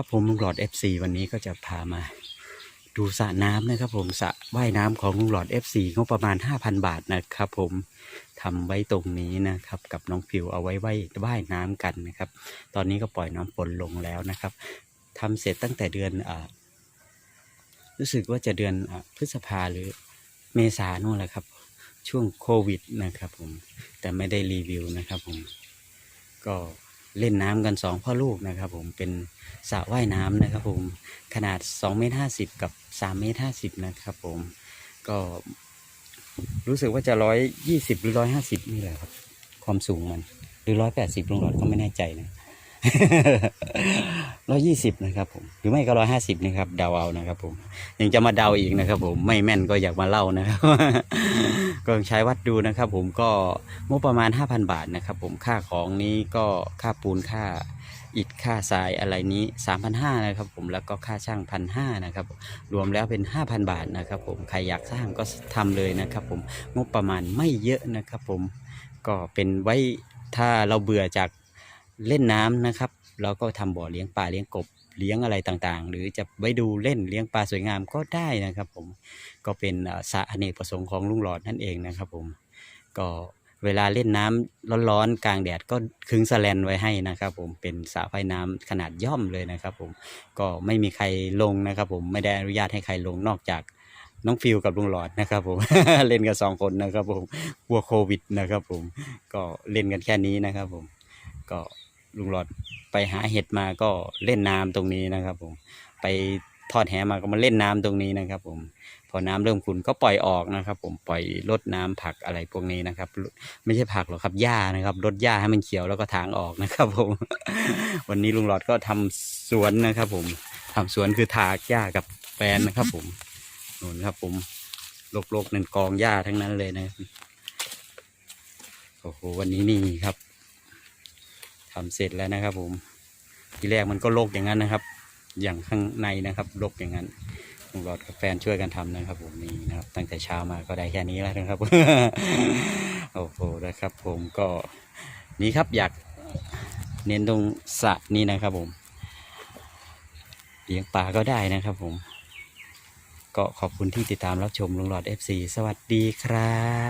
ครับผมลุงหลอด FC วันนี้ก็จะพามาดูสระน้ำนะครับผมสระว่ายน้ำของลุงหลอด FC งบประมาณ 5,000 บาทนะครับผมทำไว้ตรงนี้นะครับกับน้องผิวเอาไว้ไว้ว่ายน้ำกันนะครับ ตอนนี้ก็ปล่อยน้ำฝนลงแล้วนะครับทำเสร็จตั้งแต่เดือนอรู้สึกว่าจะเดือนอพฤษภาหรือเมษาโน่นแหละครับ ช่วงโควิดนะครับผมแต่ไม่ได้รีวิวนะครับผมก็ เล่นน้ำกันสองพ่อลูกนะครับผมเป็นสระว่ายน้ำนะครับผมขนาด2เมตร50กับ3เมตร50นะครับผมก็รู้สึกว่าจะร้อยยี่สิบหรือร้อยห้าสิบนี่แหละครับ ความสูงมัน หรือร้อยแปดสิบลุงหลอดก็ไม่แน่ใจนะร้อยยี่สิบนะครับผมหรือไม่ก็ร้อยห้าสิบนะครับเดาเอานะครับผมยังจะมาเดาอีกนะครับผมไม่แม่นก็อยากมาเล่านะครับ ก็ใช้วัดดูนะครับผมก็งบประมาณ 5,000 บาทนะครับผมค่าของนี้ก็ค่าปูนค่าอิฐค่าทรายอะไรนี้ 3,500นะครับผมแล้วก็ค่าช่างพันห้านะครับรวมแล้วเป็น 5,000 บาทนะครับผมใครอยากสร้างก็ทำเลยนะครับผมงบประมาณไม่เยอะนะครับผมก็เป็นไว้ถ้าเราเบื่อจากเล่นน้ำนะครับ เราก็ทำบ่อเลี้ยงปลาเลี้ยงกบเลี้ยงอะไรต่างๆ หรือจะไว้ดูเล่นเลี้ยงปลาสวยงามก็ได้นะครับ ผมก็เป็นสระอเนกประสงค์ของลุงหลอดนั่นเองนะครับผมก็เวลาเล่นน้ำร้อนๆกลางแดดก็ขึงสแลนไว้ให้นะครับ ผมเป็นสระว่ายน้ำขนาดย่อมเลยนะครับ ผมก็ไม่มีใครลงนะครับ ผมไม่ได้อนุญาตให้ใครลงนอกจากน้องฟิลกับลุงหลอดนะครับ ผมเล่นกันสองคนนะครับ ผมกลัวโควิดนะครับ ผมก็เล่นกันแค่นี้นะครับ ผมก็ ลุงหลอดไปหาเห็ดมาก็เล่นน้ำตรงนี้นะครับ ผม ไปทอดแหมาก็มาเล่นน้ำตรงนี้นะครับ ผม พอน้ำเริ่มขุ่นก็ปล่อยออกนะครับ ผมปล่อยลดน้ำผักอะไรพวกนี้นะครับ ไม่ใช่ผักหรอกครับหญ้านะครับลดหญ้าให้มันเขียวแล้วก็ทางออกนะครับ ผม วันนี้ลุงหลอดก็ทำสวนนะครับ ผมทำสวนคือถากหญ้ากับแฟนนะครับ ผมนู่นครับ ผมโลกๆนั่นกองหญ้าทั้งนั้นเลยนะโอ้โหวันนี้นี่ครับ ทำเสร็จแล้วนะครับ ผมทีแรกมันก็โลกอย่างนั้นนะครับ อย่างข้างในนะครับโลกอย่างนั้นลุงหลอดกับแฟนช่วยกันทำนะครับ ผมนี่นะครับ ตั้งแต่เช้ามาก็ได้แค่นี้แล้วนะครับโอ้โหนะครับ ผมก็นี่ครับอยากเน้นตรงสระนี้นะครับ ผมเลี้ยงปลาก็ได้นะครับ ผม ก็ขอบคุณที่ติดตามรับชมลุงหลอด FC สวัสดีครับ